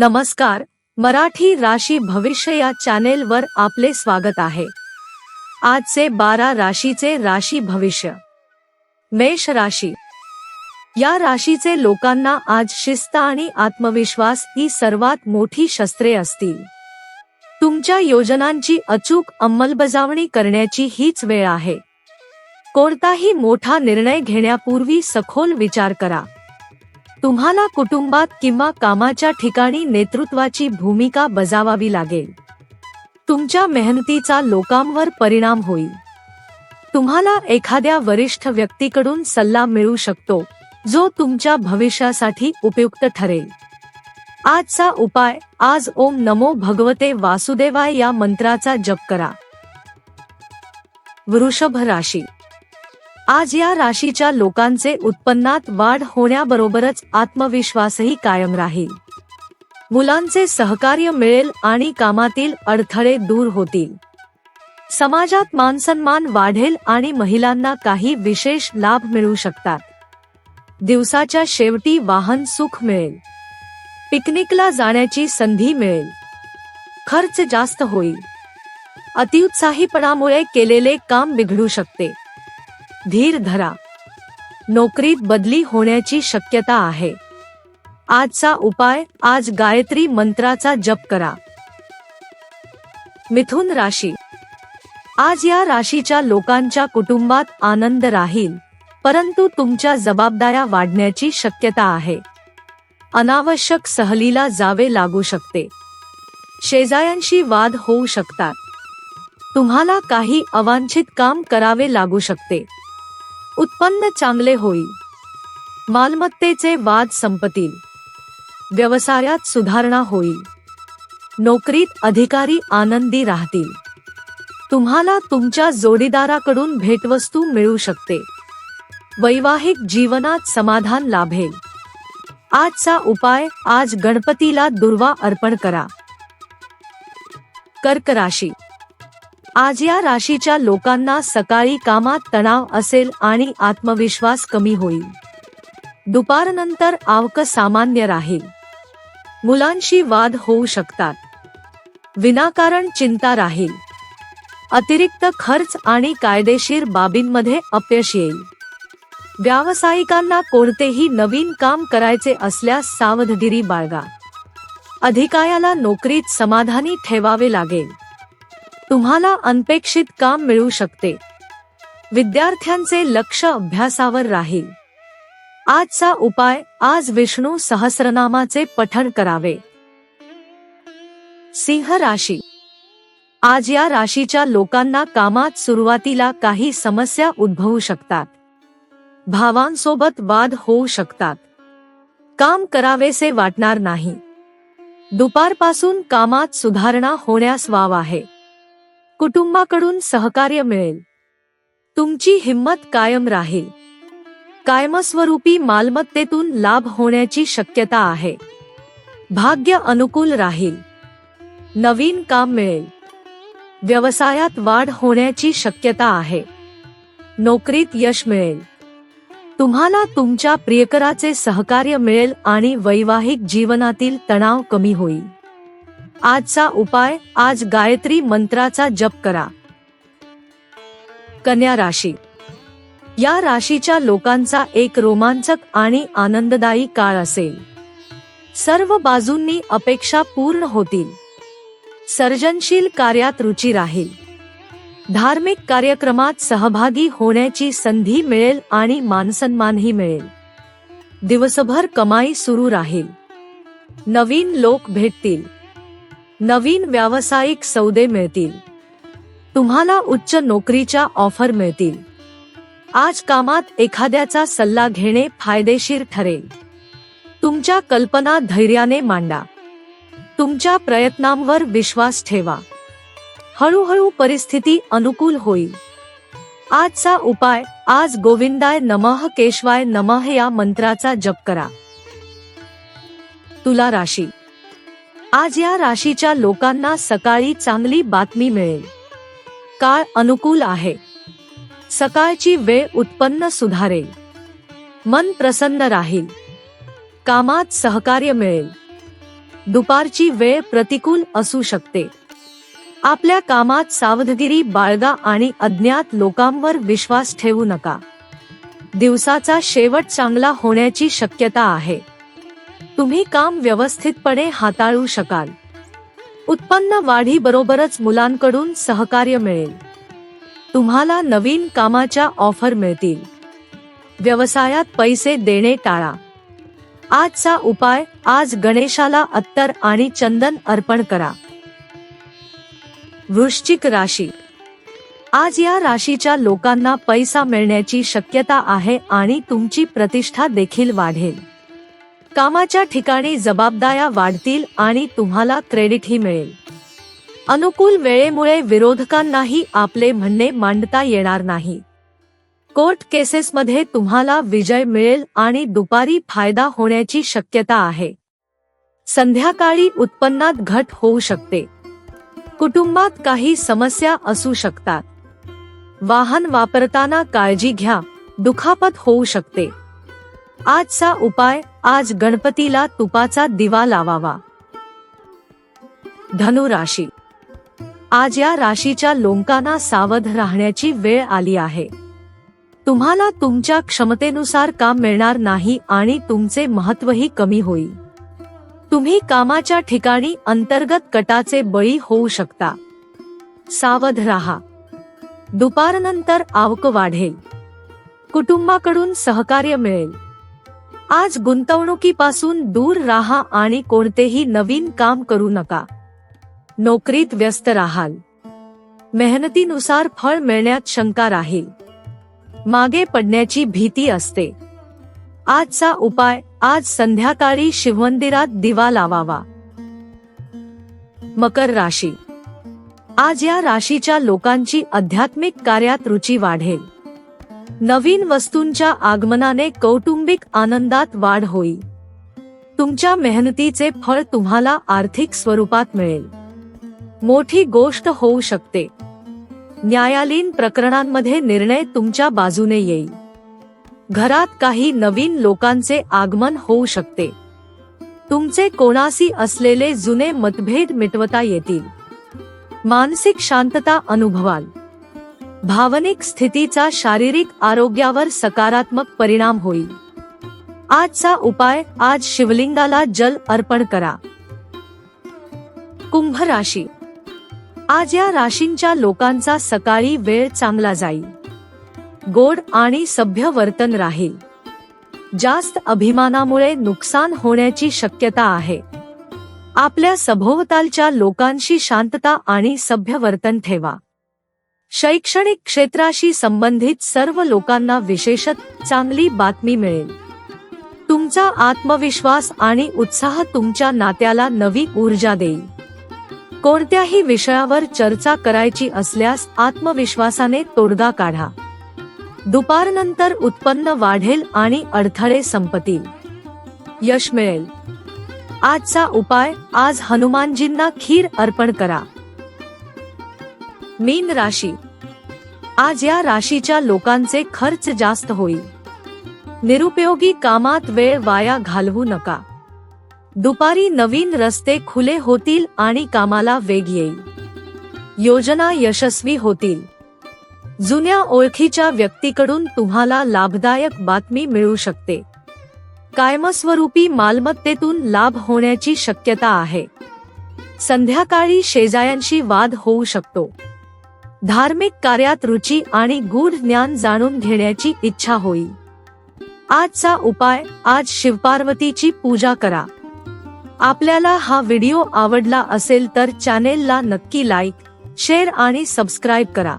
नमस्कार मराठी राशी भविष्य या चॅनेलवर आपले स्वागत आहे. आजचे बारा राशीचे राशी भविष्य. मेष राशी. या राशीचे लोकांना आज शिस्त आणि आत्मविश्वास ही सर्वात मोठी शस्त्रे असतील. तुमच्या योजनांची अचूक अंमलबजावणी करण्याची हीच वेळ आहे. कोणताही मोठा निर्णय घेण्यापूर्वी सखोल विचार करा. तुम्हाला कुटुंबात किंवा कामाच्या ठिकाणी नेतृत्वाची भूमिका बजावावी लागेल. तुमच्या मेहनतीचा लोकांवर परिणाम होईल. तुम्हाला एखाद्या वरिष्ठ व्यक्तीकडून सल्ला मिळू शकतो जो तुमच्या भविष्यासाठी उपयुक्त ठरेल. आजचा उपाय आज ओम नमो भगवते वासुदेवाय या मंत्राचा जप करा. वृषभ राशी आज या राशीच्या लोकांचे उत्पन्नात वाढ होण्याबरोबरच आत्मविश्वासही कायम राहील. मुलांचे सहकार्य मिळेल आणि कामातील अडथळे दूर होतील. समाजात मानसन्मान वाढेल आणि महिलांना काही विशेष लाभ मिळू शकतात. दिवसाच्या शेवटी वाहन सुख मिळेल. पिकनिकला जाण्याची संधी मिळेल. खर्च जास्त होईल. अतिउत्साहीपणामुळे केलेले काम बिघडू शकते. धीर धरा. नोकरीत बदली होण्याची शक्यता आहे. आजचा उपाय आज गायत्री मंत्राचा जप करा. मिथुन राशी. आज या राशीच्या लोकांच्या कुटुंबात आनंद राहील परंतु तुमच्या जबाबदाऱ्या वाढण्याची शक्यता आहे. अनावश्यक सहलीला जावे लागू शकते. शेजाऱ्यांशी वाद होऊ शकतात. तुम्हाला काही अवांछित काम करावे लागू शकते. उत्पन्न चांगले होईल. मालमत्तेचे वाद संपतील. व्यवसायात सुधारणा होईल. नोकरीत अधिकारी आनंदी राहतील. तुम्हाला तुमच्या जोडीदाराकडून भेटवस्तू मिळू शकते. वैवाहिक जीवनात समाधान लाभेल. आजचा उपाय आज गणपतीला दुर्वा अर्पण करा. कर्क राशी आज या राशीच्या लोकांना सकाळी कामात तणाव असेल आणि आत्मविश्वास कमी होईल. दुपारनंतर आवक सामान्य राहील. मुलांशी वाद होऊ शकतात. विनाकारण चिंता राहील. अतिरिक्त खर्च आणि कायदेशीर बाबींमध्ये अपयश येईल. व्यावसायिकांना कोणतेही नवीन काम करायचे असल्यास सावधगिरी बाळगा. अधिकाऱ्याला नोकरीत समाधानी ठेवावे लागेल. तुम्हाला अनपेक्षित काम मिळू शकते. विद्यार्थ्यांचे लक्ष अभ्यासावर राहील. आजचा उपाय आज विष्णू सहस्रनामाचे पठण करावे. सिंह राशी. आज या राशीच्या लोकांना कामात सुरुवातीला काही समस्या उद्भवू शकतात. भावांसोबत वाद होऊ शकतात. काम करावेसे वाटणार नाही. दुपारपासून कामात सुधारणा होण्यास वाव आहे. कुटुंबाकडून सहकार्य मिळेल. तुमची हिंमत कायम राहील. कायमस्वरूपी मालमत्तेतून लाभ होण्याची शक्यता आहे. भाग्य अनुकूल राहील. नवीन काम मिळेल. व्यवसायात वाढ होण्याची शक्यता आहे. नोकरीत यश मिळेल. तुम्हाला तुमच्या प्रियकराचे सहकार्य मिळेल आणि वैवाहिक जीवनातील तणाव कमी होईल. आजचा उपाय आज गायत्री मंत्राचा जप करा. कन्या राशी. या राशीच्या लोकांचा एक रोमांचक आणि आनंददायी काळ असेल. सर्व बाजूंनी अपेक्षा पूर्ण होतील. सर्जनशील कार्यात रुची राहील. धार्मिक कार्यक्रमात सहभागी होण्याची संधी मिळेल आणि मानसन्मानही मिळेल. दिवसभर कमाई सुरू राहील. नवीन लोक भेटतील. नवीन व्यावसायिक सौदे मिळतील. तुम्हाला उच्च नोकरीच्या ऑफर मिळतील. आज कामात एखाद्याचा सल्ला घेणे फायदेशीर ठरेल. तुमच्या कल्पना धैर्याने मांडा. तुमच्या प्रयत्नांवर विश्वास ठेवा. हळूहळू परिस्थिती अनुकूल होईल. आजचा उपाय आज गोविंदाय नमः केशवाय नमः या मंत्राचा जप करा. तुला राशी. आज या राशीच्या लोकांना सकाळी चांगली बातमी मिळेल. काळ अनुकूल आहे. सकाळची वेळ उत्पन्न सुधारेल. मन प्रसन्न राहील. कामात सहकार्य मिळेल. दुपारची वेळ प्रतिकूल असू शकते. आपल्या कामात सावधगिरी बाळगा आणि अज्ञात लोकांवर विश्वास ठेवू नका. दिवसाचा शेवट चांगला होण्याची शक्यता आहे. तुम्ही काम व्यवस्थितपणे हाताळू शकाल. उत्पन्न वाढीबरोबरच मुलांकडून सहकार्य मिळेल. तुम्हाला नवीन कामाच्या ऑफर मिळतील. व्यवसायात पैसे देणे टाळा. आजचा उपाय आज गणेशाला अत्तर आणि चंदन अर्पण करा. वृश्चिक राशी. आज या राशीच्या लोकांना पैसा मिळण्याची शक्यता आहे आणि तुमची प्रतिष्ठा देखील वाढेल. कामाच्या ठिकाणी जबाबदाऱ्या वाढतील आणि तुम्हाला क्रेडिटही मिळेल. अनुकूल वेळेमुळे विरोधकांनाही आपले म्हणणे मांडता येणार नाही. कोर्ट केसेसमध्ये तुम्हाला विजय मिळेल आणि दुपारी फायदा होण्याची शक्यता आहे. संध्याकाळी उत्पन्नात घट होऊ शकते. कुटुंबात काही समस्या असू शकतात. वाहन वापरताना काळजी घ्या. दुखापत होऊ शकते. आजचा उपाय आज गणपतीला तुपाचा दिवा लावावा. धनु राशी आज या राशीच्या लोकांना सावध राहण्याची वेळ आली आहे. तुम्हाला तुमच्या क्षमतेनुसार काम मिळणार नाही आणि तुमचे महत्वही कमी होईल. तुम्ही कामाच्या ठिकाणी अंतर्गत कटाचे बळी होऊ शकता. सावध राहा. दुपारनंतर आवक वाढेल. कुटुंबाकडून सहकार्य मिळेल. आज गुंतवणुकीपासून दूर राहा आणि कोणतेही नवीन काम करू नका. नोकरीत व्यस्त राहाल. मेहनतीनुसार फळ मिळण्यात शंका राहील. मागे पडण्याची भीती असते. आजचा उपाय आज संध्याकाळी शिवमंदिरात दिवा लावावा. मकर राशी. आज या राशीच्या लोकांची आध्यात्मिक कार्यात रुची वाढेल. नवीन वस्तूंच्या आगमनाने कौटुंबिक आनंदात वाढ होईल. तुमच्या मेहनतीचे फळ तुम्हाला आर्थिक स्वरूपात मिळेल. मोठी गोष्ट होऊ शकते. न्यायालयीन प्रकरणांमध्ये निर्णय तुमच्या बाजूने येईल. घरात काही नवीन लोकांचे आगमन होऊ शकते. तुमचे कोणाशी असलेले जुने मतभेद मिटवता येतील. मानसिक शांतता अनुभवाल. भावनिक स्थितीचा शारीरिक आरोग्यावर सकारात्मक परिणाम होईल. आजचा उपाय आज शिवलिंगाला जल अर्पण करा. कुंभ राशी. आज या राशींच्या लोकांचा सकाळी वेळ चांगला जाईल. गोड आणि सभ्य वर्तन राहील. जास्त अभिमानामुळे नुकसान होण्याची शक्यता आहे. आपल्या सभोवतालच्या लोकांशी शांतता आणि सभ्य वर्तन ठेवा. शैक्षणिक क्षेत्राशी संबंधित सर्व लोकांना विशेषत चांगली बातमी मिळेल. तुमचा आत्मविश्वास आणि उत्साह तुमच्या नात्याला नवी ऊर्जा देईल. कोणत्याही विषयावर चर्चा करायची असल्यास आत्मविश्वासाने तोडगा काढा. दुपारनंतर उत्पन्न वाढेल आणि अडथळे संपतील. यश मिळेल. आजचा उपाय आज हनुमानजींना खीर अर्पण करा. मीन राशी. आज या राशीच्या लोकांचे खर्च जास्त होईल. निरुपयोगी कामात वेळ वाया घालवू नका. दुपारी नवीन रस्ते खुले होतील आणि कामाला वेग येईल. योजना यशस्वी होतील. जुन्या ओळखीच्या व्यक्तीकडून तुम्हाला लाभदायक बातमी मिळू शकते. कायमस्वरूपी मालमत्तेतून लाभ होण्याची शक्यता आहे. संध्याकाळी शेजायांशी वाद होऊ शकतो. धार्मिक कार्यात रुची आणि गूढ ज्ञान जाणून घेण्याची इच्छा होईल आजचा उपाय आज शिवपार्वतीची पूजा करा. आपल्याला हा व्हिडिओ आवडला असेल तर चॅनेलला नक्की लाईक शेअर आणि सबस्क्राईब करा.